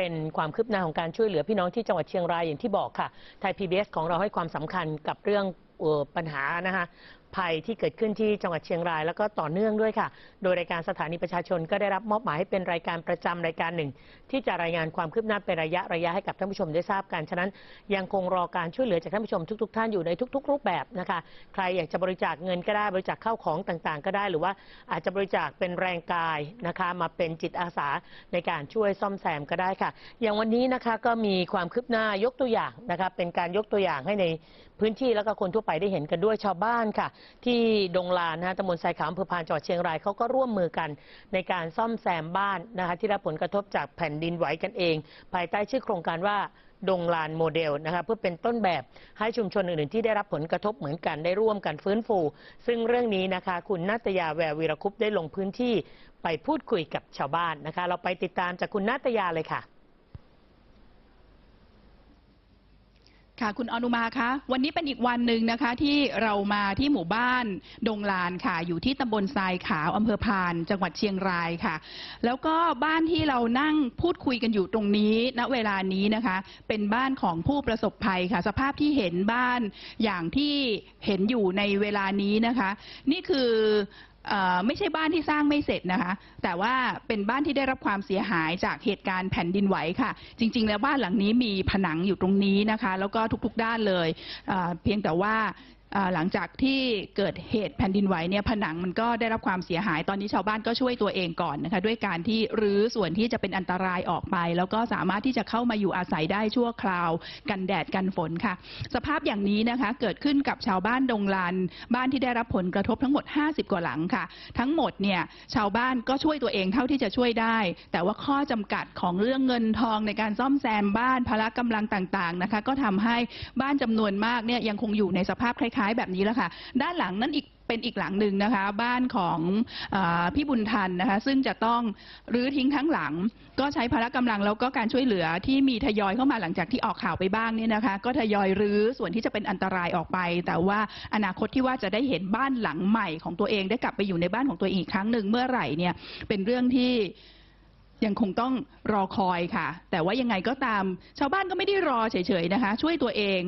เป็นความคืบหน้าของการช่วยเหลือพี่น้องที่จังหวัดเชียงรายอย่างที่บอกค่ะ ไทย PBS ของเราให้ความสำคัญกับเรื่องปัญหานะคะ ภัยที่เกิดขึ้นที่จังหวัดเชียงราย แล้วก็ต่อเนื่องด้วยค่ะ โดยรายการสถานีประชาชนก็ได้รับมอบหมายให้เป็นรายการประจำรายการหนึ่ง ที่จะรายงานความคืบหน้าเป็นระยะระยะให้กับท่านผู้ชมได้ทราบกัน ฉะนั้นยังคงรอการช่วยเหลือจากท่านผู้ชมทุกๆท่านอยู่ในทุก ๆ รูปแบบนะคะ ใครอยากจะบริจาคเงินก็ได้บริจาคเข้าของต่างๆ ก็ได้หรือว่าอาจจะบริจาคเป็นแรงกายนะคะ มาเป็นจิตอาสาในการช่วยซ่อมแซมก็ได้ค่ะ อย่างวันนี้นะคะก็มีความคืบหน้ายกตัวอย่างนะคะเป็นการยกตัวอย่างให้ในพื้นที่แล้วก็คนทั่วไปได้เห็นกันด้วยชาวบ้านค่ะที่ดงลานนะฮะตำบลทรายขาวอำเภอพานจังหวัดเชียงรายเขาก็ร่วมมือกันในการซ่อมแซมบ้านนะคะที่ได้รับผลกระทบจากแผ่นดินไหวกันเอง ภายใต้ชื่อโครงการว่าดงลานโมเดลนะคะเพื่อเป็นต้นแบบให้ชุมชนอื่นๆที่ได้รับผลกระทบเหมือนกันได้ร่วมกันฟื้นฟู ซึ่งเรื่องนี้นะคะ คุณนาตยาแวววีรคุปได้ลงพื้นที่ไปพูดคุยกับชาวบ้านนะคะ เราไปติดตามจากคุณนาตยาเลยค่ะ ค่ะคุณอนุมาคะวันนี้เป็นอีกวันหนึ่งนะคะที่เรามาที่หมู่บ้านดงลานค่ะ อยู่ที่ตำบลทรายขาวอำเภอพาน จังหวัดเชียงรายค่ะ แล้วก็บ้านที่เรานั่งพูดคุยกันอยู่ตรงนี้ณเวลานี้นะคะ เป็นบ้านของผู้ประสบภัยค่ะ สภาพที่เห็นบ้านอย่างที่เห็นอยู่ในเวลานี้นะคะ นี่คือเอ่อ ไม่ใช่บ้านที่สร้างไม่เสร็จนะคะ แต่ว่าเป็นบ้านที่ได้รับความเสียหายจากเหตุการณ์แผ่นดินไหวค่ะ จริง ๆ แล้วบ้านหลังนี้มีผนังอยู่ตรงนี้นะคะ แล้วก็ทุกๆด้านเลยเพียงแต่ว่า หลังจากที่เกิดเหตุแผ่นดินไหวเนี่ยผนังมันก็ได้รับความเสียหาย ตอนนี้ชาวบ้านก็ช่วยตัวเองก่อนนะคะด้วยการที่รื้อส่วนที่จะเป็นอันตรายออกไป แล้วก็สามารถที่จะเข้ามาอยู่อาศัยได้ชั่วคราว กันแดดกันฝนค่ะ สภาพอย่างนี้นะคะเกิดขึ้นกับชาวบ้านดงลานบ้านที่ได้รับผลกระทบทั้งหมด 50 กว่าหลังค่ะ ทั้งหมดเนี่ยชาวบ้านก็ช่วยตัวเองเท่าที่จะช่วยได้ แต่ว่าข้อจำกัดของเรื่องเงินทองในการซ่อมแซมบ้านพละกำลังต่างๆนะคะก็ทำให้บ้านจำนวนมากเนี่ยยังคงอยู่ในสภาพคล้ายๆแบบนี้แหละค่ะ ด้านหลังนั้นอีกเป็นอีกหลังหนึ่งนะคะ บ้านของอพี่บุญทันนะคะ ซึ่งจะต้องรื้อทิ้งทั้งหลัง ก็ใช้พละกำลังแล้วก็การช่วยเหลือที่มีทยอยเข้ามาหลังจากที่ออกข่าวไปบ้างเนี่ยนะคะ ก็ทยอยรื้อส่วนที่จะเป็นอันตรายออกไป แต่ว่าอนาคตที่ว่าจะได้เห็นบ้านหลังใหม่ของตัวเองได้กลับไปอยู่ในบ้านของตัวเองอีกครั้งหนึ่งเมื่อไหร่เนี่ยเป็นเรื่องที่ ยังคงต้องรอคอยค่ะ แต่ว่ายังไงก็ตาม ชาวบ้านก็ไม่ได้รอเฉยๆนะคะ ช่วยตัวเอง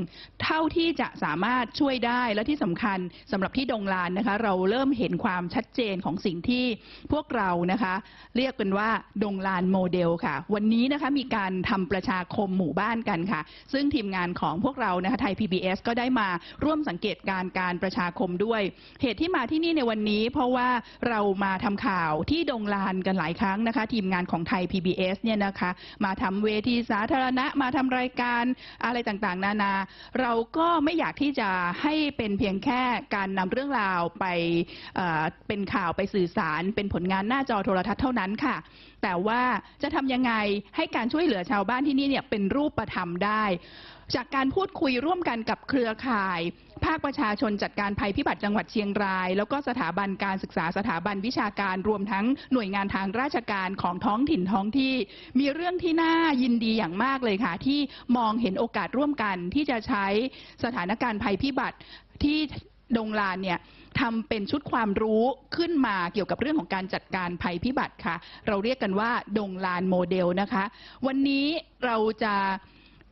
เท่าที่จะสามารถช่วยได้และที่สำคัญสำหรับที่ดงลานนะคะ เราเริ่มเห็นความชัดเจนของสิ่งที่พวกเรานะคะ เรียกเป็นว่าดงลานโมเดลค่ะ วันนี้นะคะมีการทำประชาคมหมู่บ้านกันค่ะ ซึ่งทีมงานของพวกเรานะคะไทย PBS ก็ได้มาร่วมสังเกตการณ์การประชาคมด้วย เหตุที่มาที่นี่ในวันนี้ เพราะว่าเรามาทำข่าวที่ดงลานกันหลายครั้งนะคะ ทีมงานของไทย PBS เนี่ยนะคะ มาทำเวทีสาธารณะมาทำรายการอะไรต่างๆ นานา เราก็ไม่อยากที่จะให้เป็นเพียงแค่การนำเรื่องราวไปเป็นข่าวไปสื่อสาร เป็นผลงานหน้าจอโทรทัศน์เท่านั้นค่ะ แต่ว่าจะทำยังไงให้การช่วยเหลือชาวบ้านที่นี่เนี่ยเป็นรูปธรรมได้ จากการพูดคุยร่วมกันกับเครือข่าย ภาคประชาชนจัดการภัยพิบัติจังหวัดเชียงราย แล้วก็สถาบันการศึกษาสถาบันวิชาการรวมทั้งหน่วยงานทางราชการของท้องถิ่นท้องที่ มีเรื่องที่น่ายินดีอย่างมากเลยค่ะ ที่มองเห็นโอกาสร่วมกันที่จะใช้สถานการณ์ภัยพิบัติที่ดงลานเนี่ยทำเป็นชุดความรู้ขึ้นมาเกี่ยวกับเรื่องของการจัดการภัยพิบัติค่ะ เราเรียกกันว่าดงลานโมเดลนะคะ วันนี้เราจะ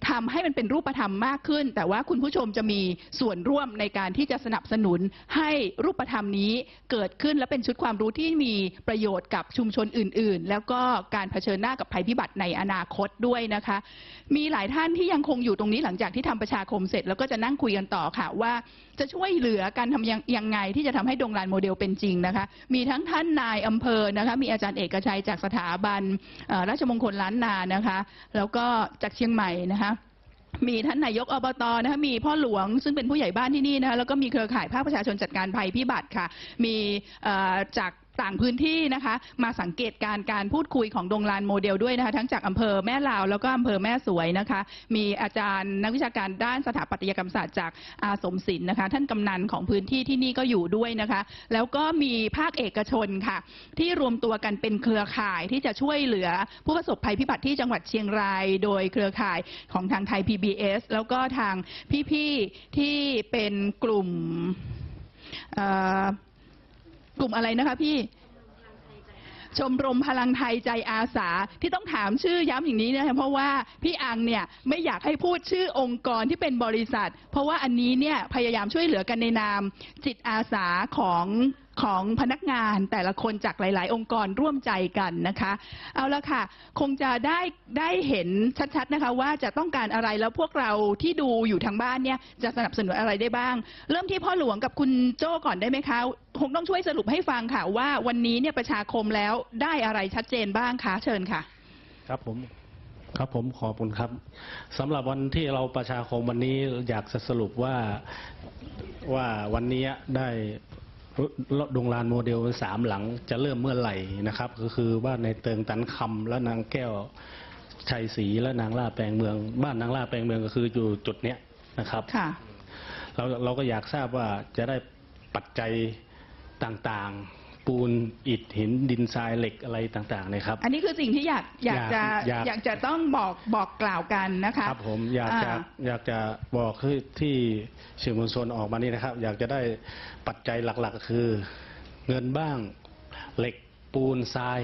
ทำให้มันเป็นรูปธรรมมากขึ้น แต่ว่าคุณผู้ชมจะมีส่วนร่วมในการที่จะสนับสนุนให้รูปธรรมนี้เกิดขึ้นและเป็นชุดความรู้ที่มีประโยชน์กับชุมชนอื่น ๆ แล้วก็การเผชิญหน้ากับภัยพิบัติในอนาคตด้วยนะคะ มีหลายท่านที่ยังคงอยู่ตรงนี้หลังจากที่ทำประชาคมเสร็จ แล้วก็จะนั่งคุยกันต่อค่ะว่าจะช่วยเหลือการทำยังยังไงที่จะทำให้ดงลานโมเดลเป็นจริงนะคะ มีทั้งท่านนายอำเภอนะคะมีอาจารย์เอกชัยจากสถาบันราชมงคลล้านนานะคะ แล้วก็จากเชียงใหม่นะคะ มีท่านนายกอบตนะคะมีพ่อหลวงซึ่งเป็นผู้ใหญ่บ้านที่นี่นะคะแล้วก็มีเครือข่ายภาคประชาชนจัดการภัยพิบัติค่ะมีจาก ต่างพื้นที่นะคะ มาสังเกตการณ์การพูดคุยของดงลานโมเดลด้วยนะคะทั้งจากอำเภอแม่ลาวแล้วก็อำเภอแม่สวยนะคะ มีอาจารย์นักวิชาการด้านสถาปัตยกรรมศาสตร์จากอาสมศิลป์นะคะ ท่านกำนันของพื้นที่ที่นี่ก็อยู่ด้วยนะคะ แล้วก็มีภาคเอกชนค่ะ ที่รวมตัวกันเป็นเครือข่ายที่จะช่วยเหลือผู้ประสบภัยพิบัติที่จังหวัดเชียงราย โดยเครือข่ายของทางไทย PBS แล้วก็ทางพี่ ๆ ที่เป็นกลุ่มอ่อ กลุ่มอะไรนะคะพี่ชมรมพลังไทยใจอาสาที่ต้องถามชื่อย้ำอย่างนี้นะคะเพราะว่าพี่อังเนี่ยไม่อยากให้พูดชื่อองค์กรที่เป็นบริษัท เพราะว่าอันนี้เนี่ยพยายามช่วยเหลือกันในนามจิตอาสาของ ของพนักงานแต่ละคนจากหลาย ๆ องค์กรร่วมใจกันนะคะ เอาละค่ะ คงจะได้ได้เห็นชัด ๆ นะคะว่าจะต้องการอะไรแล้วพวกเราที่ดูอยู่ทางบ้านเนี่ยจะสนับสนุนอะไรได้บ้าง เริ่มที่พ่อหลวงกับคุณโจ้ก่อนได้ไหมคะคงต้องช่วยสรุปให้ฟังค่ะว่าวันนี้เนี่ยประชาคมแล้วได้อะไรชัดเจนบ้างคะเชิญค่ะ ครับผมครับผมขอบคุณครับสำหรับวันที่เราประชาคมวันนี้อยากจะสรุปว่าว่าวันนี้ได้ ดงลานโมเดลสามหลังจะเริ่มเมื่อไหร่นะครับ ก็คือบ้านในเติงตันคำและนางแก้วชัยศรีและนางล่าแปลงเมือง บ้านนางล่าแปลงเมืองก็คืออยู่จุดเนี้ยนะครับค่ะเราเราก็อยากทราบว่าจะได้ปัจจัยต่างๆ ปูนอิฐหินดินทรายเหล็กอะไรต่างๆนะครับ อันนี้คือสิ่งที่อยากอยากจะอยากอยากจะต้องบอกบอกกล่าวกันนะคะครับผมอยากจะอ่าอยากจะบอกที่ที่สื่อมวลชนออกมานี่นะครับ อยากจะได้ปัจจัยหลักๆก็คือ เงินบ้างเหล็กปูนทราย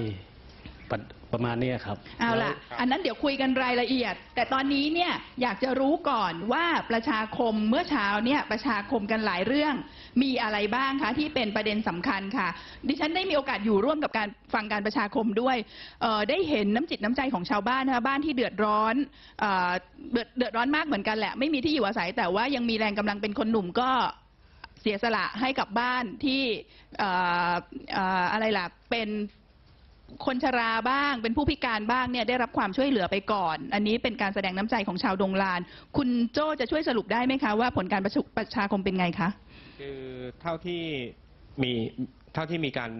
ประประมาณนี้ครับ เอาล่ะ อันนั้นเดี๋ยวคุยกันรายละเอียด แต่ตอนนี้เนี่ยอยากจะรู้ก่อนว่าประชาคมเมื่อเช้าเนี่ยประชาคมกันหลายเรื่อง มีอะไรบ้างคะที่เป็นประเด็นสำคัญค่ะ ดิฉันได้มีโอกาสอยู่ร่วมกับการฟังการประชาคมด้วยเอ่อได้เห็นน้ำจิตน้ำใจของชาวบ้านนะคะบ้านที่เดือดร้อนเอ่อเดือดเดือดร้อนมากเหมือนกันแหละ ไม่มีที่อยู่อาศัย แต่ว่ายังมีแรงกำลังเป็นคนหนุ่มก็ เสียสละให้กับบ้านที่เอ่อเอ่ออะไรล่ะเป็น คนชราบ้าง เป็นผู้พิการบ้างเนี่ยได้รับความช่วยเหลือไปก่อน อันนี้เป็นการแสดงน้ำใจของชาวดงลาน คุณโจ้จะช่วยสรุปได้ไหมคะว่าผลการประชุมประชาคมเป็นไงคะคือเท่าที่มีเท่าที่มีการ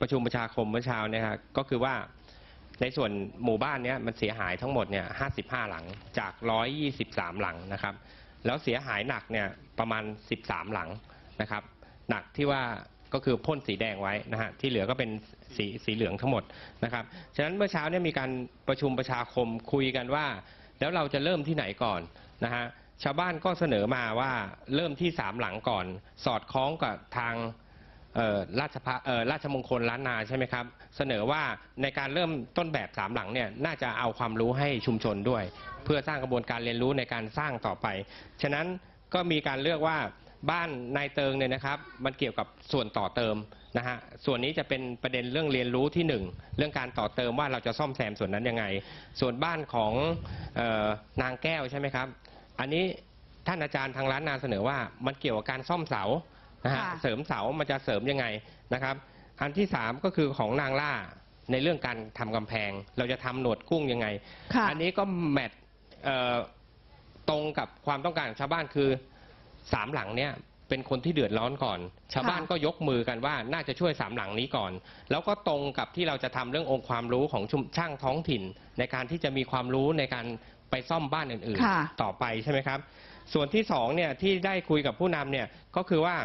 ประชุมประชาคมเมื่อเช้าเนี่ยครับก็คือว่าในส่วนหมู่บ้านเนี้ยมันเสียหายทั้งหมดเนี่ย55 หลังจาก 123 หลังนะครับ แล้วเสียหายหนักเนี่ยประมาณ 13 หลังนะครับ หนักที่ว่า ก็คือพ่นสีแดงไว้นะฮะที่เหลือก็เป็นสีสีเหลืองทั้งหมดนะครับฉะนั้นเมื่อเช้าเนี่ยมีการประชุมประชาคมคุยกันว่า แล้วเราจะเริ่มที่ไหนก่อนนะฮะชาวบ้านก็เสนอมาว่าเริ่มที่สามหลังก่อน สอดคล้องกับทางราชพเอ่อราชมงคลล้านนาใช่ไหมครับ เสนอว่าในการเริ่มต้นแบบสามหลังเนี่ยน่าจะเอาความรู้ให้ชุมชนด้วย เพื่อสร้างกระบวนการเรียนรู้ในการสร้างต่อไป ฉะนั้นก็มีการเลือกว่า บ้านนายเติงเนี่ยนะครับ มันเกี่ยวกับส่วนต่อเติมนะฮะส่วนนี้จะเป็นประเด็นเรื่องเรียนรู้ที่หนึ่งเรื่องการต่อเติมว่าเราจะซ่อมแซมส่วนนั้นยังไง ส่วนบ้านของเออนางแก้วใช่ไหมครับ อันนี้ท่านอาจารย์ทางร้านนาเสนอว่ามันเกี่ยวกับการซ่อมเสานะฮะค่ะเสริมเสามันจะเสริมยังไงนะครับ อันที่สามก็คือของนางล่าในเรื่องการทำกำแพง เราจะทำหนวดกุ้งยังไงค่ะอันนี้ก็แมทเอ่อตรงกับความต้องการของชาวบ้านคือ สามหลังเนี่ยเป็นคนที่เดือดร้อนก่อน ชาวบ้านก็ยกมือกันว่าน่าจะช่วยสามหลังนี้ก่อน แล้วก็ตรงกับที่เราจะทำเรื่ององค์ความรู้ของชุมช่างท้องถิ่น ในการที่จะมีความรู้ในการไปซ่อมบ้านอื่นค่ะๆต่อไปใช่ไหมครับ ส่วนที่สองเนี่ยที่ได้คุยกับผู้นำเนี่ยก็คือว่า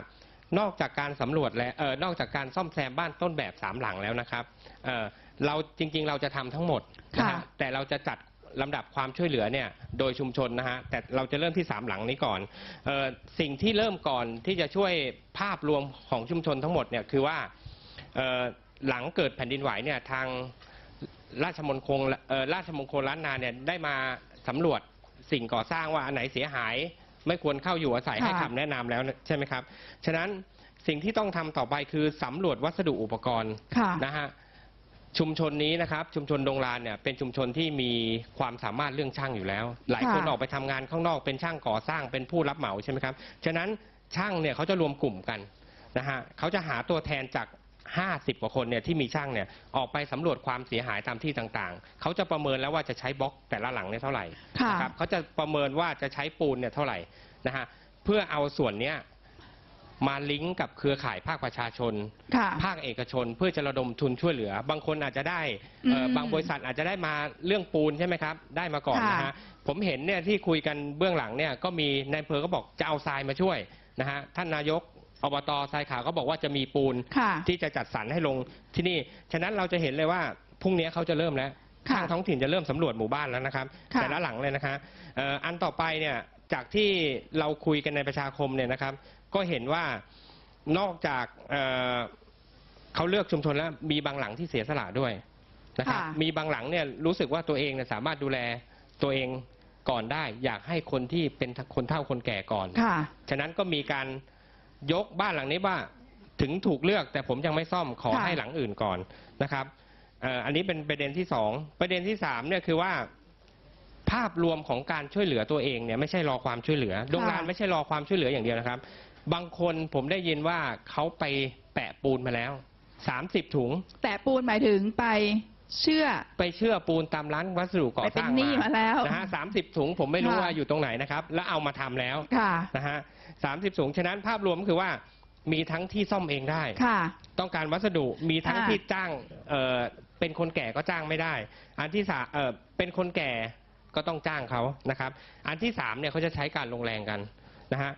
นอกจากการสำรวจและเออนอกจากการซ่อมแซมบ้านต้นแบบสามหลังแล้วนะครับเออเราจริงๆ เราจะทำทั้งหมดนะค่ะฮะแต่เราจะจัด ลำดับความช่วยเหลือเนี่ยโดยชุมชนนะฮะแต่เราจะเริ่มที่สามหลังนี้ก่อนเออสิ่งที่เริ่มก่อนที่จะช่วยภาพรวมของชุมชนทั้งหมดเนี่ยคือว่าเอ่อหลังเกิดแผ่นดินไหวเนี่ยทางราชมงคลเอ่อราชมงคลล้านนาเนี่ยได้มาสำรวจสิ่งก่อสร้างว่าอันไหนเสียหาย ไม่ควรเข้าอยู่อาศัยค่ะให้คำแนะนำแล้วใช่ไหมครับ ฉะนั้นสิ่งที่ต้องทำต่อไปคือสำรวจวัสดุอุปกรณ์ค่ะนะฮะ ชุมชนนี้นะครับชุมชนดงลานเนี่ยเป็นชุมชนที่มีความสามารถเรื่องช่างอยู่แล้ว หลายคนค่ะออกไปทำงานข้างนอกเป็นช่างก่อสร้างเป็นผู้รับเหมาใช่ไหมครับฉะนั้นช่างเนี่ยเขาจะรวมกลุ่มกันนะฮะเขาจะหาตัวแทนจาก 50 กว่าคนเนี่ยที่มีช่างเนี่ยออกไปสำรวจความเสียหายตามที่ต่างๆ เขาจะประเมินแล้วว่าจะใช้บล็อกแต่ละหลังเนี่ยเท่าไหร่ค่ะ นะครับเขาจะประเมินว่าจะใช้ปูนเนี่ยเท่าไหร่นะฮะเพื่อเอาส่วนเนี้ย มาลิงก์กับเครือข่ายภาคประชาชน ค่ะภาคเอกชนเพื่อจะระดมทุนช่วยเหลือ บางคนอาจจะได้เอ่ออมบางบริษัทอาจจะได้มาเรื่องปูนใช่ไหมครับ ได้มาก่อนค่ะนะฮะผมเห็นเนี่ยที่คุยกันเบื้องหลังเนี่ยก็มีนายอำเภอก็บอกจะเอาทรายมาช่วยนะฮะท่านนายกอบตทรายขาวก็บอกว่าจะมีปูน ค่ะ ที่จะจัดสรรให้ลงที่นี่ ฉะนั้นเราจะเห็นเลยว่าพรุ่งนี้เขาจะเริ่มแล้ว ค่ะทางท้องถิ่นจะเริ่มสำรวจหมู่บ้านแล้วนะครับ ค่ะแต่ละหลังเลยนะคะเอ่ออันต่อไปเนี่ย จากที่เราคุยกันในประชาคมเนี่ยนะครับ ก็เห็นว่านอกจากเอ่อเขาเลือกชุมชนแล้วมีบางหลังที่เสียสละด้วยนะครับ ค่ะ มีบางหลังเนี่ยรู้สึกว่าตัวเองเนี่ยสามารถดูแลตัวเองก่อนได้ อยากให้คนที่เป็นคนเฒ่าคนแก่ก่อน ค่ะ ฉะนั้นก็มีการยกบ้านหลังนี้ว่าถึงถูกเลือกแต่ผมยังไม่ซ่อมขอค่ะ ให้หลังอื่นก่อนนะครับเอ่ออันนี้เป็นประเด็นที่สองประเด็นที่สามเนี่ยคือว่า ภาพรวมของการช่วยเหลือตัวเองเนี่ยไม่ใช่รอความช่วยเหลือโรงงานไม่ใช่รอความช่วยเหลืออย่างเดียวนะครับ บางคนผมได้ยินว่าเขาไปแปะปูนมาแล้วสามสิบถุงแต่ปูนหมายถึงไปเชื่อ ไปเชื่อปูนตามร้านวัสดุก่อไปเป็สนร้างหนี้มาแล้วนะฮะสามสิบถุงผมไม่รู้ค่ะว่าอยู่ตรงไหนนะครับ แล้วเอามาทำแล้วค่ะนะฮะสามสิบถุงฉะนั้นภาพรวมก็คือว่ามีทั้งที่ซ่อมเองได้ค่ะต้องการวัสดุมีทั้งค่ะที่จ้างเอ่อเป็นคนแก่ก็จ้างไม่ได้ อันที่สามเอ่อเป็นคนแก่ ก็ต้องจ้างเขานะครับ อันที่สามเนี่ยเขาจะใช้การลงแรงกันนะฮะ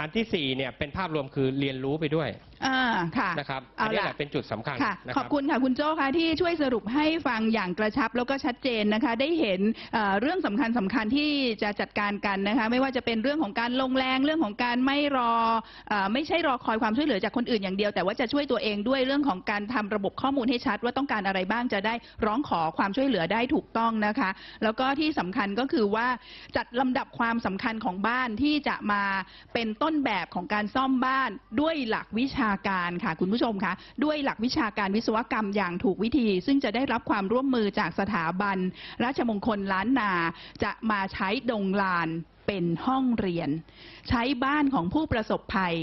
อันที่สี่เนี่ยเป็นภาพรวมคือเรียนรู้ไปด้วยอ่าค่ะนะครับเอาอันนี้ล่ะแหละเป็นจุดสำคัญค่ะนะขอบคุณค่ะ คุณโจ้ค่ะที่ช่วยสรุปให้ฟังอย่างกระชับแล้วก็ชัดเจนนะคะ ได้เห็นเอ่อเรื่องสำคัญสำคัญที่จะจัดการกันนะคะ ไม่ว่าจะเป็นเรื่องของการลงแรงเรื่องของการไม่รอเออไม่ใช่รอคอยความช่วยเหลือจากคนอื่นอย่างเดียว แต่ว่าจะช่วยตัวเองด้วยเรื่องของการทำระบบข้อมูลให้ชัด ว่าต้องการอะไรบ้างจะได้ร้องขอความช่วยเหลือได้ถูกต้องนะคะ แล้วก็ที่สำคัญก็คือว่าจัดลำดับความสำคัญของบ้านที่จะมาเป็นต้นแบบของการซ่อมบ้านด้วยหลักวิชาการค่ะคุณผู้ชมคะด้วยหลักวิชาการวิศวกรรมอย่างถูกวิธี ซึ่งจะได้รับความร่วมมือจากสถาบัน ราชมงคลล้านนา จะมาใช้ดงลานเป็นห้องเรียน ใช้บ้านของผู้ประสบภัย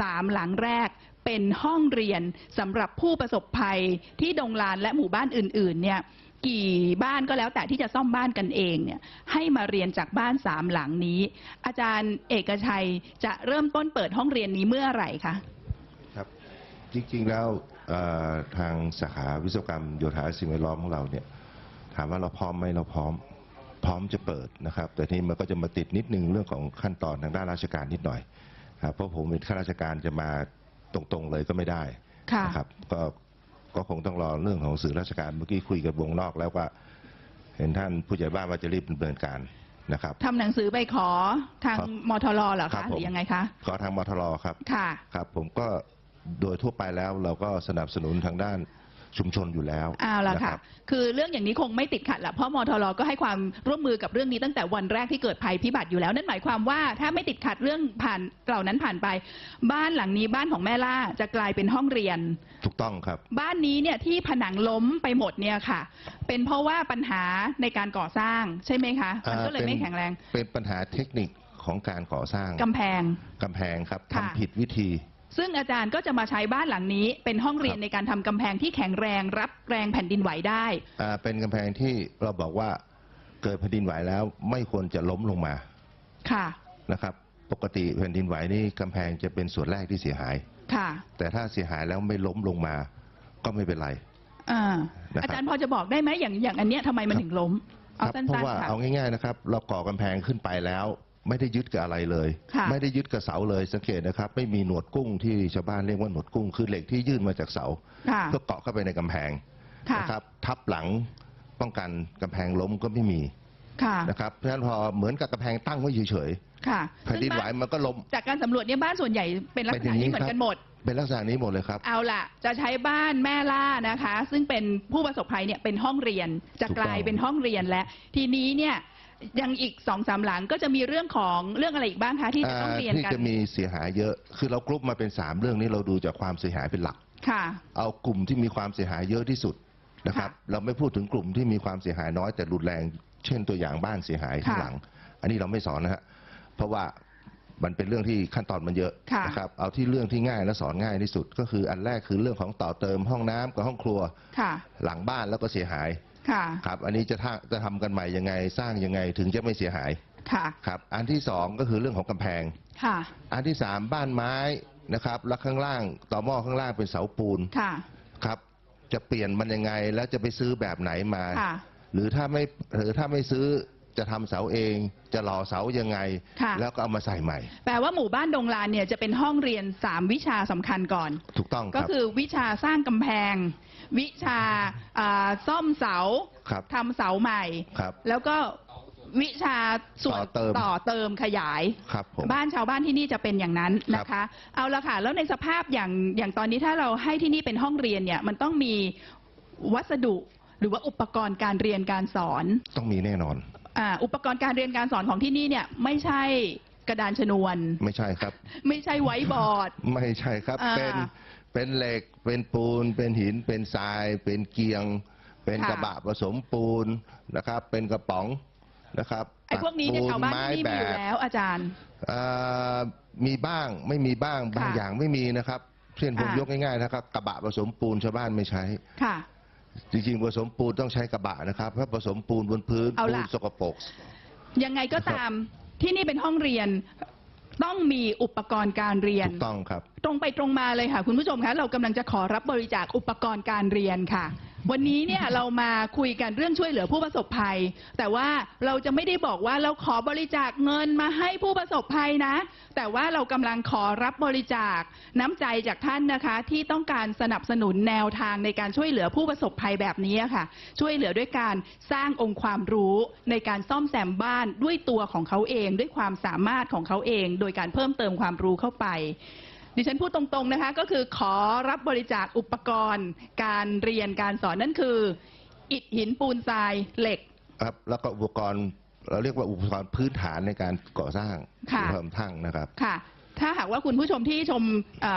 สามหลังแรกเป็นห้องเรียนสำหรับผู้ประสบภัยที่ดงลานและหมู่บ้านอื่น ๆ เนี่ยกี่บ้านก็แล้วแต่ที่จะซ่อมบ้านกันเองเนี่ยให้มาเรียนจากบ้านสามหลังนี้ อาจารย์เอกชัยจะเริ่มต้นเปิดห้องเรียนนี้เมื่อไหร่คะ จริงๆแล้วเอ่อทางสาขาวิศวกรรมโยธาสิ่งแวดล้อมของเราเนี่ยถามว่าเราพร้อมไหมเราพร้อมพร้อมจะเปิดนะครับ แต่ทีนี้มันก็จะมาติดนิดนึงเรื่องของขั้นตอนทางด้านราชการนิดหน่อยครับเพราะผมเป็นข้าราชการจะมาตรงๆเลยก็ไม่ได้ค่ะนะครับก็ก็คงต้องรอเรื่องของสื่อราชการเมื่อกี้คุยกับวงนอกแล้วว่า เห็นท่านผู้ใหญ่บ้านว่าจะรีบดำเนินการนะครับทำหนังสือไปขอทางครับมทรเหรอครัคะบหผมรือยังไงคะขอทางมทรครับค่ะครับ ผมก็ โดยทั่วไปแล้วเราก็สนับสนุนทางด้านชุมชนอยู่แล้วเอาละนค่ะ รับ คือเรื่องอย่างนี้คงไม่ติดขัดละเพราะมทรก็ให้ความร่วมมือกับเรื่องนี้ตั้งแต่วันแรกที่เกิดภัยพิบัติอยู่แล้ว นั่นหมายความว่าถ้าไม่ติดขัดเรื่องผ่านเหล่านั้นผ่านไป บ้านหลังนี้บ้านของแม่ล่าจะกลายเป็นห้องเรียน ถูกต้องครับ บ้านนี้เนี่ยที่ผนังล้มไปหมดเนี่ยค่ะ เป็นเพราะว่าปัญหาในการก่อสร้างใช่ไหมคะมันก็เลยไม่แข็งแรงเป็นปัญหาเทคนิคของการก่อสร้างกำแพง กำแพงครับค่ะ ทำผิดวิธี ซึ่งอาจารย์ก็จะมาใช้บ้านหลังนี้ เป็นห้องเรียนครับในการทำกำแพงที่แข็งแรง รับแรงแผ่นดินไหวได้ อ่าเป็นกำแพงที่เราบอกว่าเกิดแผ่นดินไหวแล้วไม่ควรจะล้มลงมาค่ะ นะครับ ปกติแผ่นดินไหวนี่กำแพงจะเป็นส่วนแรกที่เสียหาย ค่ะแต่ถ้าเสียหายแล้วไม่ล้มลงมา ก็ไม่เป็นไร อ่านะครับ อาจารย์พอจะบอกได้ไหมอย่างอย่างอันเนี้ยทำไมมันถึงล้มคเอารับสั้เพราะนว่าๆค่ะ เอาง่ายๆนะครับ เราก่อกำแพงขึ้นไปแล้ว ไม่ได้ยึดกับอะไรเลย ค่ะไม่ได้ยึดกับเสาเลยสังเกตนะครับ ไม่มีหนวดกุ้งที่ชาวบ้านเรียกว่าหนวดกุ้งคือเหล็กที่ยื่นมาจากเสาค่ะก็เกาะเข้าไปในกำแพงค่ะ นะครับทับหลังป้องกันกำแพงล้มก็ไม่มีค่ะนะครับเพราะฉะนั้นพอเหมือนกับกำแพงตั้งไว้เฉยค่ะๆแผ่นดินไหวซึ่งบ้ามันก็ล้ม จากการสำรวจเนี่ยบ้านส่วนใหญ่เป็นลักษณะนี้เหมือนกันหมด เป็นลักษณะนี้หมดเลยครับ เอาล่ะ จะใช้บ้านแม่ล่านะคะ ซึ่งเป็นผู้ประสบภัยเนี่ยเป็นห้องเรียนจะถูกกต้องลายเป็นห้องเรียนและทีนี้เนี่ย ยังอีกสองสามหลังก็จะมีเรื่องของเรื่องอะไรอีกบ้างคะที่จะต้องเรียนที่กันจะมีเสียหายเยอะ คือเรากรุ๊ปมาเป็นสามเรื่องนี้เราดูจากความเสียหายเป็นหลัก ค่ะ เอากลุ่มที่มีความเสียหายเยอะที่สุดนะครับค่ะเราไม่พูดถึงกลุ่มที่มีความเสียหายน้อยแต่รุนแรง เช่นตัวอย่างบ้านเสียหายข้างค่ะหลัง อันนี้เราไม่สอนนะฮะ เพราะว่ามันเป็นเรื่องที่ขั้นตอนมันเยอะค่ะนะครับ เอาที่เรื่องที่ง่ายและสอนง่ายที่สุด ก็คืออันแรกคือเรื่องของต่อเติมห้องน้ำกับห้องครัวค่ะหลังบ้านแล้วก็เสียหาย ค่ะ ครับอันนี้จะทำจะทำกันใหม่ยังไงสร้างยังไงถึงจะไม่เสียหายค่ะ ครับอันที่สองก็คือเรื่องของกำแพง ค่ะ อันที่สามบ้านไม้นะครับแล้วข้างล่างต่อหม้อข้างล่างเป็นเสาปูนค่ะ ครับจะเปลี่ยนมันยังไงแล้วจะไปซื้อแบบไหนมา ค่ะ หรือถ้าไม่หรือถ้าไม่ซื้อจะทำเสาเอง จะหล่อเสายังไง ค่ะ แล้วก็เอามาใส่ใหม่ แปลว่าหมู่บ้านดงลานเนี่ยจะเป็นห้องเรียนสามวิชาสำคัญก่อน ถูกต้องคก็รับ คือวิชาสร้างกำแพง วิชาอ่าซ่อมเสาครับทำเสาใหม่ ครับ แล้วก็วิชาส่วนต่อเติม ต่อเติมขยาย ครับผม บ้านชาวบ้านที่นี่จะเป็นอย่างนั้นนะคะ เอาละค่ะ แล้วในสภาพอย่างอย่างตอนนี้ถ้าเราให้ที่นี่เป็นห้องเรียนเนี่ย มันต้องมีวัสดุหรือว่าอุปกรณ์การเรียนการสอนต้องมีแน่นอน อาอุปกรณ์การเรียนการสอนของที่นี่เนี่ยไม่ใช่กระดานชนวน ไม่ใช่ครับ ไม่ใช่ไว้บอร์ด ไม่ใช่ครับ อ่า เป็น เป็นเหล็ก เป็นปูน เป็นหิน เป็นทราย เป็นเกียง เป็นค่ะกระบะผสมปูนนะครับ เป็นกระป๋องนะครับไอ้พวกนี้เนี่ยปูชาวบ้านไม้ที่นี่มีอยู่แบบแล้วอาจารย์เอ่อมีบ้างไม่มีบ้างบางค่ะอย่างไม่มีนะครับเช่นผมอ่ายยกง่ายๆนะครับกระบะผสมปูนชาวบ้านไม่ใช้ค่ะจริงๆผสมปูนต้องใช้กระบะนะครับเพราะผสมปูนบนพื้นเอาปูล่ะนสกปรกยังไงก็ตามที่นี่เป็นห้องเรียน ต้องมีอุปกรณ์การเรียน ถูกต้องครับ ตรงไปตรงมาเลยค่ะ คุณผู้ชมคะเรากำลังจะขอรับบริจาคอุปกรณ์การเรียนค่ะ วันนี้เนี่ยเรามาคุยกันเรื่องช่วยเหลือผู้ประสบภัย แต่ว่าเราจะไม่ได้บอกว่าเราขอบริจาคเงินมาให้ผู้ประสบภัยนะ แต่ว่าเรากำลังขอรับบริจาคน้ำใจจากท่านนะคะ ที่ต้องการสนับสนุนแนวทางในการช่วยเหลือผู้ประสบภัยแบบนี้ค่ะ ช่วยเหลือด้วยการสร้างองค์ความรู้ในการซ่อมแซมบ้านด้วยตัวของเขาเอง ด้วยความสามารถของเขาเอง โดยการเพิ่มเติมความรู้เข้าไป ดิฉันพูดตรงๆนะคะ ก็คือขอรับบริจาคอุปกรณ์ การเรียนการสอนนั่นคือ อิฐหินปูนทรายเหล็ก ครับแล้วก็อุปกรณ์เราเรียกว่าอุปกรณ์พื้นฐานในการก่อสร้างค่ะเพิ่มทั้งนะครับ ค่ะ ถ้าหากว่าคุณผู้ชมที่ชม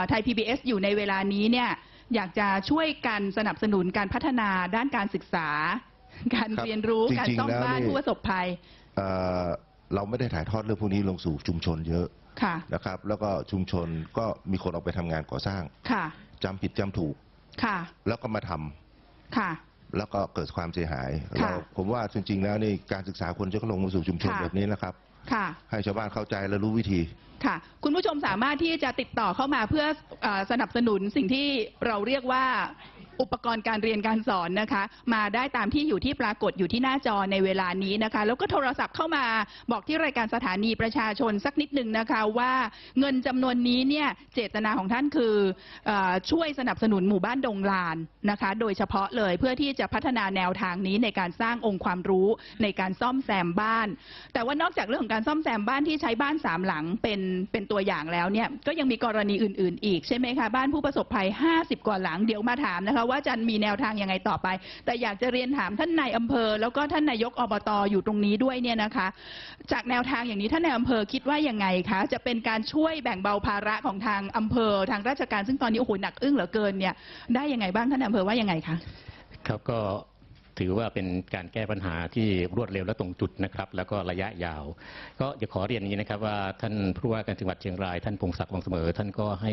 ไทย PBS อยู่ในเวลานี้เนี่ยอยากจะช่วยกันสนับสนุนการพัฒนาด้านการศึกษา การครับเรียนรู้จริงๆการซ่อมแล้วบ้านนี่ ผู้ประสบภัย เอ่อเราไม่ได้ถ่ายทอดเรื่องพวกนี้ลงสู่ชุมชนเยอะ ค่ะ นะครับ แล้วก็ชุมชนก็มีคนออกไปทำงานก่อสร้างค่ะ จำผิดจำถูก ค่ะ แล้วก็มาทำค่ะ แล้วก็เกิดความเสียหายค่ะเราผมว่าจริงๆแล้วนี่การศึกษาคนจะลงมาสู่ชุมชนค่ะ แบบนี้นะครับ ค่ะ ให้ชาวบ้านเข้าใจและรู้วิธี ค่ะ คุณผู้ชมสามารถที่จะติดต่อเข้ามาเพื่อเออสนับสนุนสิ่งที่เราเรียกว่า อุปกรณ์การเรียนการสอนนะคะ มาได้ตามที่อยู่ที่ปรากฏอยู่ที่หน้าจอในเวลานี้นะคะ แล้วก็โทรศัพท์เข้ามาบอกที่รายการสถานีประชาชนสักนิดหนึ่งนะคะว่าเงินจำนวนนี้เนี่ยเจตนาของท่านคือเออช่วยสนับสนุนหมู่บ้านดงลานนะคะ โดยเฉพาะเลยเพื่อที่จะพัฒนาแนวทางนี้ในการสร้างองค์ความรู้ในการซ่อมแซมบ้าน แต่ว่านอกจากเรื่องของการซ่อมแซมบ้านที่ใช้บ้านสามหลังเป็นเป็นตัวอย่างแล้วเนี่ยก็ยังมีกรณีอื่น ๆ อีกใช่ไหมคะบ้านผู้ประสบภัย 50 กว่าหลังเดี๋ยวมาถามนะคะว่าอาจันมีแนวทางยังไงต่อไป แต่อยากจะเรียนถามท่านนายอำเภอ แล้วก็ท่านนายกอบตอยู่ตรงนี้ด้วยเนี่ยนะคะ จากแนวทางอย่างนี้ท่านนายอำเภอคิดว่ายังไงคะจะเป็นการช่วยแบ่งเบาภาระของทางอำเภอ ทางราชการซึ่งตอนนี้โอ้โหหนักอึ้งเหลือเกินเนี่ยได้ยังไงบ้างท่านนายอำเภอว่ายังไงคะครับก็ ถือว่าเป็นการแก้ปัญหาที่รวดเร็วและตรงจุดนะครับ แล้วก็ระยะยาว ก็จะขอเรียนอย่างนี้นะครับว่าท่านผู้ว่าการจังหวัดเชียงราย ท่านพงศักดิ์วังเสมอ ท่านก็ให้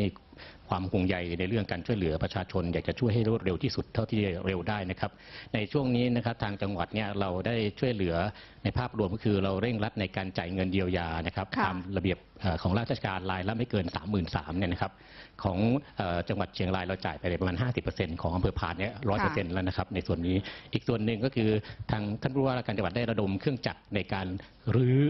ความห่วงใยในเรื่องการช่วยเหลือประชาชน อยากจะช่วยให้รวดเร็วที่สุดเท่าที่เร็วได้นะครับ ในช่วงนี้นะครับทางจังหวัดเนี่ยเราได้ช่วยเหลือในภาพรวมก็คือเราเร่งรัดในการจ่ายเงินเยียวยานะครับค่ะตามระเบียบเอ่อ ของราชการรายละไม่เกิน 3 3 0 0 0เนี่ยนะครับของจังหวัดเชียงรายเราจ่ายไปประมาณ 50%ของอำเภอพานเนี่ยร้อยเปอร์เซ็นต์แล้วนะครับในส่วนนี้อีกส่วนหนึ่งก็คือทางท่านผู้ว่าราชการจังหวัดได้ระดมเครื่องจักรในการรื้อ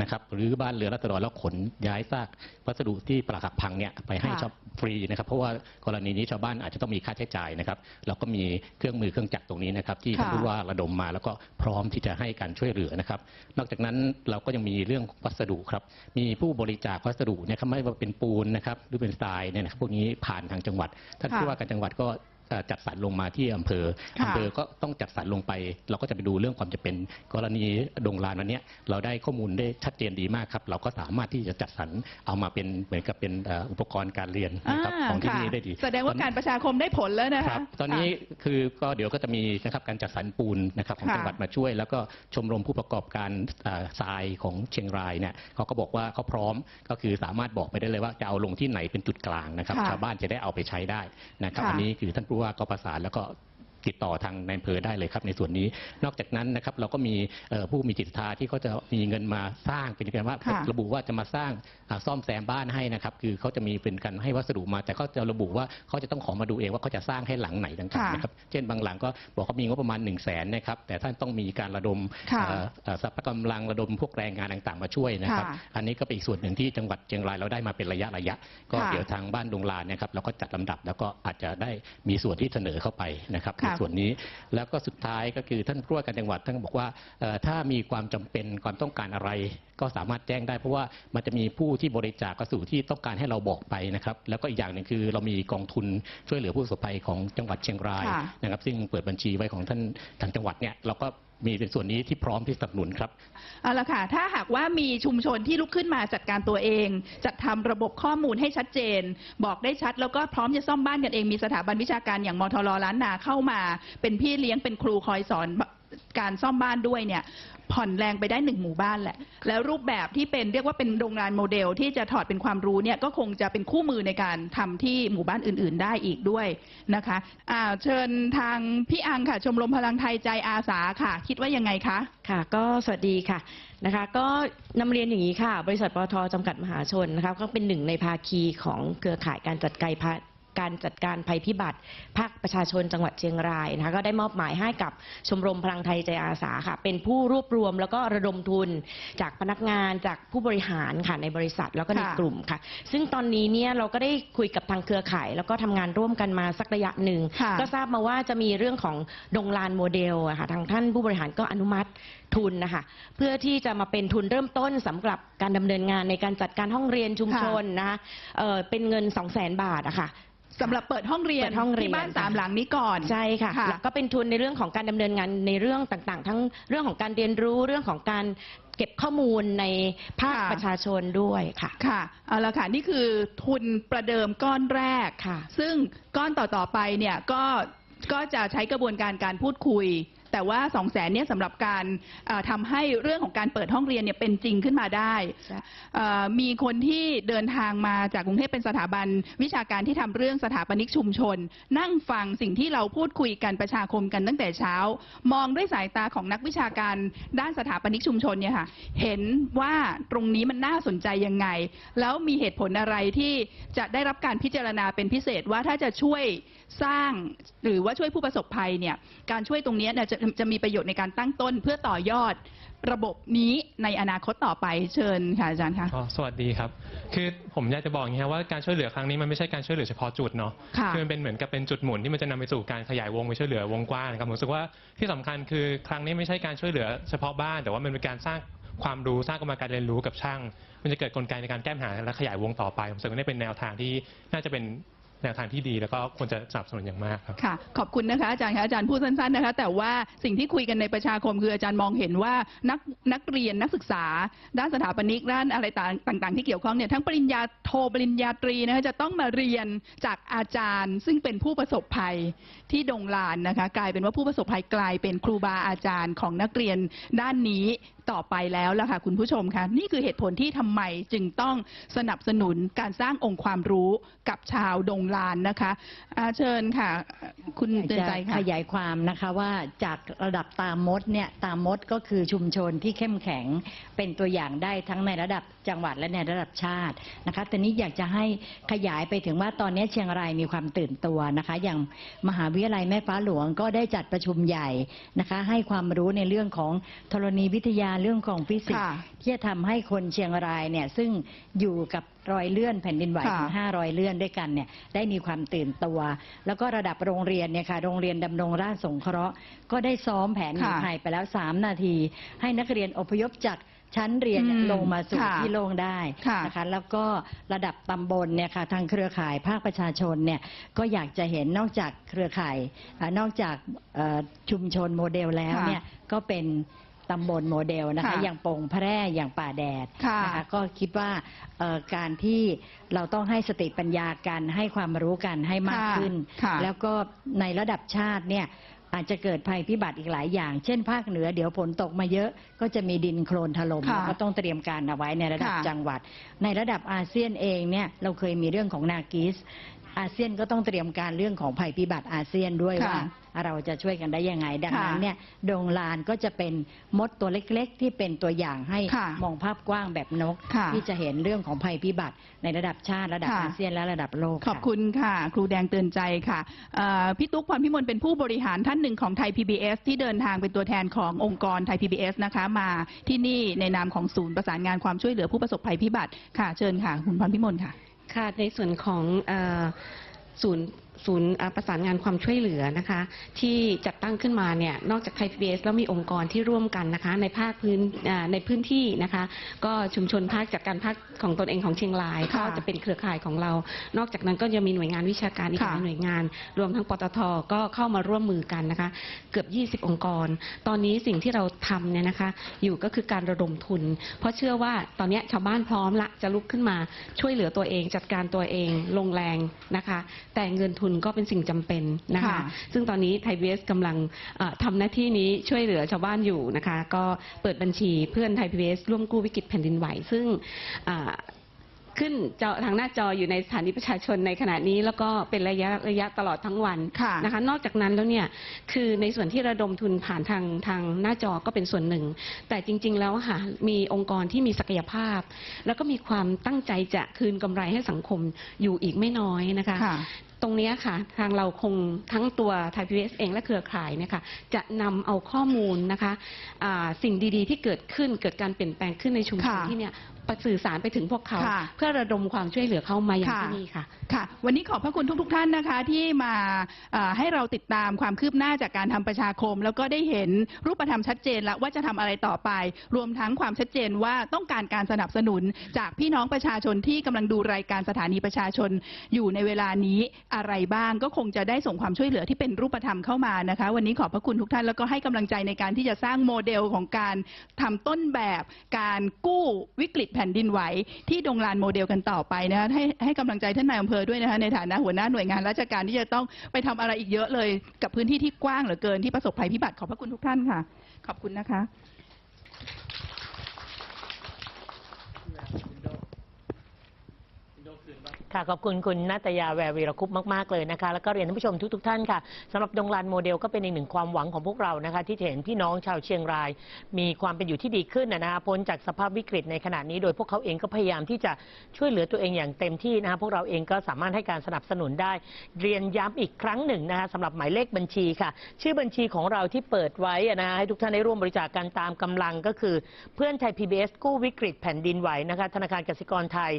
นะครับรื้อบ้านเรือนรัตดรแล้วขนย้ายซากวัสดุที่ปรักหักพังเนี่ยไปให้ค่ะชาวฟรีนะครับ เพราะว่ากรณีนี้ชาวบ้านอาจจะต้องมีค่าใช้จ่ายนะครับเราก็มีเครื่องมือเครื่องจักรตรงนี้นะครับ ที่ท่านค่ะผู้ว่าระดมมาแล้วก็พร้อมที่จะให้การช่วยเหลือนะครับ นอกจากนั้นเราก็ยังมีเรื่องวัสดุครับมีผู้บริจาควัสดุเนะครับไม่ว่าเป็นปูนนะครับหรือเป็นทรายเนี่ยนะครับพวกนี้ผ่านทางจังหวัด ท่านค่ะผู้ว่าการจังหวัดก็เอ่อ จัดสรรลงมาที่อำเภอค่ะอำเภอก็ต้องจัดสรรลงไป เราก็จะไปดูเรื่องความจะเป็นกรณีดงลานวันเนี้ยเราได้ข้อมูลได้ชัดเจนดีมากครับ เราก็สามารถที่จะจัดสรรเอามาเป็นเหมือนกับเป็นเอ่ออุปกรณ์การเรียนนะครับาของที่ค่ะนี่ได้ดี แสดงว่าการประชาคมได้ผลแล้วนะคคะรับตอนนี้คือก็เดี๋ยวก็จะมีนะครับการจัดสรรปูนนะครับของค่ะจังหวัดมาช่วย แล้วก็ชมรมผู้ประกอบการอ่าทรายของเชียงรายเนี่ยเขาก็บอกว่าเขาพร้อมก็คือสามารถบอกไปได้เลยว่าจะเอาลงที่ไหนเป็นจุดกลางนะครับค่ะชาวบ้านจะได้เอาไปใช้ได้นะครับค่ะอันนี้คือท่านผู้ว่าก็ประสานแล้วก็ ติดต่อทางในอำเภอได้เลยครับในส่วนนี้ นอกจากนั้นนะครับเราก็มีเอ่อผู้มีจิตศรัทธาที่เขาจะมีเงินมาสร้างเป็นการว่าค่ะระบุว่าจะมาสร้างอ่าซ่อมแซมบ้านให้นะครับคือเขาจะมีเป็นการให้วัสดุมา แต่เขาจะระบุว่าเขาจะต้องขอมาดูเองว่าเขาจะสร้างให้หลังไหนต่างค่ะๆนะครับเช่นบางหลังก็บอกเขามีงบประมาณ1นึ่งแสนนะครับแต่ท่านต้องมีการระดมค่ะเอ่อเอ่อทรัพย์กำลังระดมพวกแรงงานต่างๆ มาช่วยนะครับค่ะอันนี้ก็เป็นอีกส่วนหนึ่งที่จังหวัดเชียงรายเราได้มาเป็นระยะระยะ ก็ค่ะเดี๋ยวทางบ้านดงลานนะครับเราก็จัดลำดับแล้วก็อาจจะได้มีส่วนที่เสนอเข้าไปนะครับค่ะค่ะส่วนนี้ แล้วก็สุดท้ายก็คือท่านผู้ว่าการจังหวัดท่านก็บอกว่าเอ่อถ้ามีความจำเป็นความต้องการอะไร ก็สามารถแจ้งได้เพราะว่ามันจะมีผู้ที่บริจาคกระสู่ที่ต้องการให้เราบอกไปนะครับ แล้วก็อีกอย่างหนึ่งคือเรามีกองทุนช่วยเหลือผู้ประสบภัยของจังหวัดเชียงรายค่ะนะครับ ซึ่งเปิดบัญชีไว้ของท่านทางจังหวัดเนี่ยเราก็ มีเป็นส่วนนี้ที่พร้อมที่สนับสนุนครับ เอาละค่ะ ถ้าหากว่ามีชุมชนที่ลุกขึ้นมาจัดการตัวเอง จัดทำระบบข้อมูลให้ชัดเจน บอกได้ชัดแล้วก็พร้อมจะซ่อมบ้านกันเอง มีสถาบันวิชาการอย่างมทรล้านนาเข้ามา เป็นพี่เลี้ยงเป็นครูคอยสอนการซ่อมบ้านด้วยเนี่ย ผ่อนแรงไปได้หนึ่งหมู่บ้านแหละ แล้วรูปแบบที่เป็นเรียกว่าเป็นโรงงานโมเดล ที่จะถอดเป็นความรู้เนี่ยก็คงจะเป็นคู่มือในการทำที่หมู่บ้านอื่น ๆ ได้อีกด้วยนะคะอ่าเชิญทางพี่อังค่ะชมรมพลังไทยใจอาสาค่ะ คิดว่ายังไงคะค่ะ ก็สวัสดีค่ะนะคะก็นำเรียนอย่างนี้ค่ะ บริษัทปตทจำกัดมหาชนนะคะก็เป็นหนึ่งในภาคีของเครือข่ายการจัดการภัย การจัดการภัยพิบัติภาคประชาชนจังหวัดเชียงรายนะคะก็ได้มอบหมายให้กับชมรมพลังไทยใจอาสาค่ะเป็นผู้รวบรวมแล้วก็ระดมทุนจากพนักงานจากผู้บริหารค่ะในบริษัทแล้วก็ในค่ะกลุ่มค่ะ ซึ่งตอนนี้เนี่ยเราก็ได้คุยกับทางเครือข่าย แล้วก็ทำงานร่วมกันมาสักระยะหนึ่งค่ะก็ทราบมาว่าจะมีเรื่องของดงลานโมเดลอะค่ะทางท่านผู้บริหารก็อนุมัติทุนนะคะเพื่อที่จะมาเป็นทุนเริ่มต้นสำหรับการดำเนินงานในการจัดการห้องเรียนชุมชนนะคะเอ่อเป็นเงิน 2 0 0 0 0 0 บาทอะค่ะ สำหรับเปิดห้องเรียนเปิดห้องเรียน ที่บ้านสามหลังนี้ก่อน ใช่ค่ะค่ะแล้วก็เป็นทุนในเรื่องของการดำเนินงานในเรื่องต่างๆ ทั้งเรื่องของการเรียนรู้เรื่องของการเก็บข้อมูลในภาคค่ะ ประชาชนด้วยค่ะ ค่ะเอาละค่ะนี่คือทุนประเดิมก้อนแรกค่ะ ซึ่งก้อนต่อๆไปเนี่ยก็ก็จะใช้กระบวนการการพูดคุย แต่ว่า2 0 0แสนเนี่ยสำหรับการเอ่อทำให้เรื่องของการเปิดห้องเรียนเนี่ยเป็นจริงขึ้นมาได้ใช่เอ่อมีคนที่เดินทางมาจากกรุงเทพเป็นสถาบันวิชาการที่ทำเรื่องสถาปนิกชุมชน นั่งฟังสิ่งที่เราพูดคุยกันประชาคมกันตั้งแต่เช้า มองด้วยสายตาของนักวิชาการด้านสถาปนิกชุมชนเนี่ยค่ะเห็นว่าตรงนี้มันน่าสนใจยังไง แล้วมีเหตุผลอะไรที่จะได้รับการพิจารณาเป็นพิเศษว่าถ้าจะช่วย สร้างหรือว่าช่วยผู้ประสบภัยเนี่ยการช่วยตรงเนี้ยเนี่ยจะจะมีประโยชน์ในการตั้งต้นเพื่อต่อยอดระบบนี้ในอนาคตต่อไปเชิญค่ะอาจารย์คะอ๋อสวัสดีครับ คือผมอยากจะบอกอย่างนี้ครับว่าการช่วยเหลือครั้งนี้มันไม่ใช่การช่วยเหลือเฉพาะจุดเนาะค่ะอมันเป็นเหมือนกับเป็นจุดหมุนที่มันจะนำไปสู่การขยายวงไปช่วยเหลือวงกว้างนะครับผมรู้สึกว่าที่สำคัญคือครั้งนี้ไม่ใช่การช่วยเหลือเฉพาะบ้าน แต่ว่ามันเป็นการสร้างความรู้สร้างกรรมการเรียนรู้กับช่าง มันจะเกิดกลไกในการแก้ปัญหาและขยายวงต่อไปผมรู้สึกว่านี่เป็นแนวทางที่น่าจะเป็น แนวทางที่ดีแล้วก็ควรจะสนับสนุนอย่างมากครับ ค่ะ ขอบคุณนะคะอาจารย์คะอาจารย์พูดสั้นๆนะคะ แต่ว่าสิ่งที่คุยกันในประชาคมคืออาจารย์มองเห็นว่านักนักเรียนนักศึกษา ด้านสถาปนิกด้านอะไรต่างๆ ที่เกี่ยวข้องเนี่ยทั้งปริญญาโทปริญญาตรีนะคะจะต้องมาเรียนจากอาจารย์ ซึ่งเป็นผู้ประสบภัยที่ดงลานนะคะ กลายเป็นว่าผู้ประสบภัยกลายเป็นครูบาอาจารย์ของนักเรียนด้านนี้ ต่อไปแล้วล่ะค่ะคุณผู้ชมคะนี่คือเหตุผลที่ทำไมจึงต้องสนับสนุนการสร้างองค์ความรู้กับชาวดงลานนะคะอาเชิญค่ะ คุณเตือนใจจะค่ะขยายความนะคะว่าจากระดับตามมดเนี่ยตามมดก็คือชุมชนที่เข้มแข็งเป็นตัวอย่างได้ทั้งในระดับจังหวัดและในระดับชาตินะคะแต่นี้อยากจะให้ขยายไปถึงว่าตอนนี้เชียงรายมีความตื่นตัวนะคะ อย่างมหาวิทยาลัยแม่ฟ้าหลวงก็ได้จัดประชุมใหญ่นะคะ ให้ความรู้ในเรื่องของธรณีวิทยาเรื่องของฟิสิกส์ค่ะที่จะทำให้คนเชียงรายเนี่ยซึ่งอยู่กับรอยเลื่อนแผ่นดินไหวค่ะถึงห้ารอยเลื่อนด้วยกันเนี่ยได้มีความตื่นตัว แล้วก็ระดับโรงเรียนเนี่ยค่ะโรงเรียนดำรงราชสงเคราะห์ ก็ได้ซ้อมแผนหนีค่ะภัยไปแล้ว 3 นาที ให้นักเรียนอพยพจากชั้นเรียนเนี่ยอืมลงมาสู่ค่ะที่โล่งได้ค่ะนะคะแล้วก็ระดับตำบลเนี่ยค่ะทางเครือข่ายภาคประชาชนเนี่ยก็อยากจะเห็นนอกจากเครือข่ายอ่านอกจากเอ่อชุมชนโมเดลแล้วค่ะ เนี่ย ก็เป็น ตำบลโมเดลนะคะ ค่ะอย่างโป่งแพร่อย่างป่าแดดค่ะนะคะก็คิดว่าเอ่อการที่เราต้องให้สติปัญญากันให้ความรู้กันให้มากค่ะขึ้น ค่ะแล้วก็ในระดับชาติเนี่ยอาจจะเกิดภัยพิบัติอีกหลายอย่าง เช่นภาคเหนือเดี๋ยวฝนตกมาเยอะก็จะมีดินโคลนถล่มค่ะเราก็ต้องเตรียมการเอาไว้ในระดับค่ะ จังหวัด ในระดับอาเซียนเองเนี่ยเราเคยมีเรื่องของนากิส อาเซียนก็ต้องเตรียมการเรื่องของภัยพิบัติอาเซียนด้วยค่ะว่าเราจะช่วยกันได้ยังไง ดังนั้นค่ะเนี่ยดงลานก็จะเป็นมดตัวเล็กๆ ที่เป็นตัวอย่างให้ค่ะมองภาพกว้างแบบนก ค่ะที่จะเห็นเรื่องของภัยพิบัติในระดับชาติระดับค่ะ อาเซียนและระดับโลกขอบคุณค่ะ ครูแดงเตือนใจค่ะเอ่อพี่ตุ๊กพรพิมลเป็นผู้บริหารท่านหนึ่งของไทย PBS ที่เดินทางเป็นตัวแทนขององค์กรไทย PBS นะคะมาที่นี่ในนามของศูนย์ประสานงานความช่วยเหลือผู้ประสบภัยพิบัติค่ะเชิญค่ะ คุณพรพิมลค่ะ ค่ะในส่วนของศูนย์ ศูนย์อ่าประสานงานความช่วยเหลือนะคะ ที่จัดตั้งขึ้นมาเนี่ยนอกจากไทย PBS แล้วมีองค์กรที่ร่วมกันนะคะ ในภาคพื้นอ่าในพื้นที่นะคะ ก็ชุมชนภาคจัดการภาคของตนเองของเชียงรายค่ะก็จะเป็นเครือข่ายของเรา นอกจากนั้นก็ยังมีหน่วยงานวิชาการอีกหค่ะลายหน่วยงาน รวมทั้งปตทก็เข้ามาร่วมมือกันนะคะ เกือบ 20 องค์กร ตอนนี้สิ่งที่เราทำเนี่ยนะคะ อยู่ก็คือการระดมทุน เพราะเชื่อว่าตอนนี้ชาวบ้านพร้อมละจะลุกขึ้นมาช่วยเหลือตัวเอง จัดการตัวเองลงแรงนะคะ แต่เงินทุนก็เป็นสิ่งจำเป็นนะคะ ค่ะ ซึ่งตอนนี้ไทยเวสกำลังเอ่อทำหน้าที่นี้ช่วยเหลือชาวบ้านอยู่นะคะ ก็เปิดบัญชีเพื่อนไทยพีเอสร่วมกู้วิกฤตแผ่นดินไหว ซึ่งอ่าขึ้นจอทางหน้าจออยู่ในสถานีประชาชนในขณะนี้ แล้วก็เป็นระยะระยะตลอดทั้งวัน ค่ะ นะคะ นอกจากนั้นแล้วเนี่ย คือในส่วนที่ระดมทุนผ่านทางทางหน้าจอก็เป็นส่วนหนึ่ง แต่จริง ๆ แล้วค่ะ มีองค์กรที่มีศักยภาพ แล้วก็มีความตั้งใจจะคืนกำไรให้สังคมอยู่อีกไม่น้อยนะคะ ค่ะ ตรงเนี้ยค่ะ ทางเราคงทั้งตัวไทยพีเอสเองและเครือข่ายเนี่ยค่ะจะนำเอาข้อมูลนะคะอ่าสิ่งดีๆ ที่เกิดขึ้นเกิดการเปลี่ยนแปลงขึ้นในชุมชนค่ะที่เนี่ยไป สื่อสารไปถึงพวกเขา ค่ะ เพื่อระดมความช่วยเหลือเข้ามาอย่างค่ะที่นี่ค่ะ ค่ะ วันนี้ขอบพระคุณทุกๆท่านนะคะ ที่มาเอ่อให้เราติดตามความคืบหน้าจากการทำประชาคม แล้วก็ได้เห็นรูปธรรมชัดเจนแล้วว่าจะทำอะไรต่อไป รวมทั้งความชัดเจนว่าต้องการการสนับสนุนจากพี่น้องประชาชนที่กำลังดูรายการสถานีประชาชน อยู่ในเวลานี้อะไรบ้างก็คงจะได้ส่งความช่วยเหลือที่เป็นรูปธรรมเข้ามานะคะ วันนี้ขอบพระคุณทุกท่านแล้วก็ให้กำลังใจในการที่จะสร้างโมเดลของการทำต้นแบบ การกู้วิกฤตแผ่นดินไหวที่ดงลานโมเดลกันต่อไปนะคะให้ให้กำลังใจท่านนายอำเภอด้วยนะคะในฐานะหัวหน้าหน่วยงานราชการที่จะต้องไปทำอะไรอีกเยอะเลย กับพื้นที่ที่กว้างเหลือเกินที่ประสบภัยพิบัติขอบพระคุณทุกท่านค่ะ ขอบคุณนะคะ ค่ะขอบคุณคุณนาตยาแวววีรคุปมากๆเลยนะคะ แล้วก็เรียนท่านผู้ชมทุกๆท่านค่ะสำหรับดงลานโมเดลก็เป็นอีกหนึ่งความหวังของพวกเรานะคะที่เห็นพี่น้องชาวเชียงราย มีความเป็นอยู่ที่ดีขึ้นนะนะพ้นจากสภาพวิกฤตในขณะนี้โดยพวกเขาเองก็พยายามที่จะช่วยเหลือตัวเองอย่างเต็มที่นะคะพวกเราเองก็สามารถให้การสนับสนุนได้ เรียนย้ำอีกครั้งหนึ่งนะคะสำหรับหมายเลขบัญชีค่ะ ชื่อบัญชีของเราที่เปิดไว้นะคะให้ทุกท่านได้ร่วมบริจาคกันตามกำลังก็คือ เพื่อนไทย PBS กู้วิกฤตแผ่นดินไหวนะคะธนาคารกสิกรไทย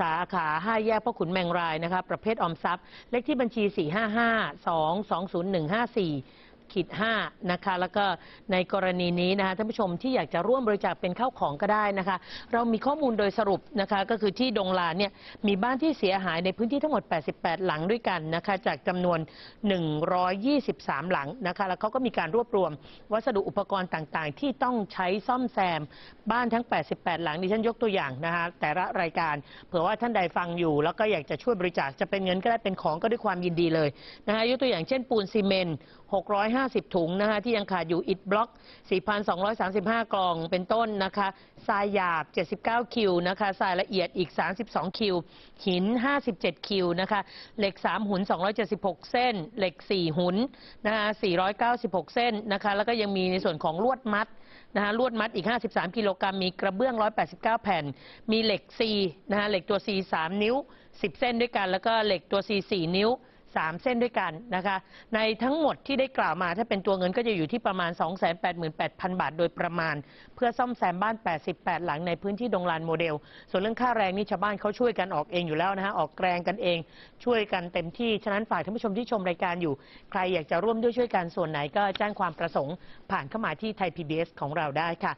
สาขา5แยกพขุนแมงรายนะคะประเภทออมทรัพย์ เลขที่บัญชี 455 220 154 ขีดห้านะคะ แล้วก็ในกรณีนี้นะคะท่านผู้ชมที่อยากจะร่วมบริจาคเป็นข้าวของก็ได้นะคะ เรามีข้อมูลโดยสรุปนะคะก็คือที่ดงลานเนี่ยมีบ้านที่เสียหายในพื้นที่ทั้งหมด 88 หลังด้วยกันนะคะจากจำนวน 123 หลังนะคะแล้วเขาก็มีการรวบรวม วัสดุอุปกรณ์ต่างๆ ที่ต้องใช้ซ่อมแซม บ้านทั้ง 88 หลังดิฉันยกตัวอย่างนะคะแต่ละรายการเผื่อว่าท่านใดฟังอยู่ แล้วก็อยากจะช่วยบริจาคจะเป็นเงินก็ได้เป็นของก็ด้วยความยินดีเลยนะคะยกตัวอย่างเช่นปูนซีเมนต์650 ถุงนะคะที่ยังขาดอยู่อิฐบล็อก 4,235 กล่องเป็นต้นนะคะทรายหยาบ 79 คิวนะคะทรายละเอียดอีก 32 คิว หิน 57 คิวนะคะเหล็ก 3 หุน 276 เส้น เหล็ก 4 หุนนะคะ496 เส้นนะคะแล้วก็ยังมีในส่วนของลวดมัดนะคะลวดมัดอีก 53 กิโลกรัมมีกระเบื้อง 189 แผ่น มีเหล็ก C นะคะเหล็กตัว C 3 นิ้ว 10 เส้นด้วยกัน แล้วก็เหล็กตัว C 4 นิ้ว 3 เส้นด้วยกันนะคะ ในทั้งหมดที่ได้กล่าวมาถ้าเป็นตัวเงินก็จะอยู่ที่ประมาณ 288,000 บาท โดยประมาณ เพื่อซ่อมแซมบ้าน 88 หลังในพื้นที่ดงลานโมเดล ส่วนเรื่องค่าแรงนี่ชาวบ้านเขาช่วยกันออกเองอยู่แล้วนะคะออกแรงกันเอง ช่วยกันเต็มที่ฉะนั้นฝากท่านผู้ชมที่ชมรายการอยู่ ใครอยากจะร่วมด้วยช่วยกันส่วนไหนก็แจ้งความประสงค์ ผ่านเข้ามาที่ไทย PBS ของเราได้ค่ะ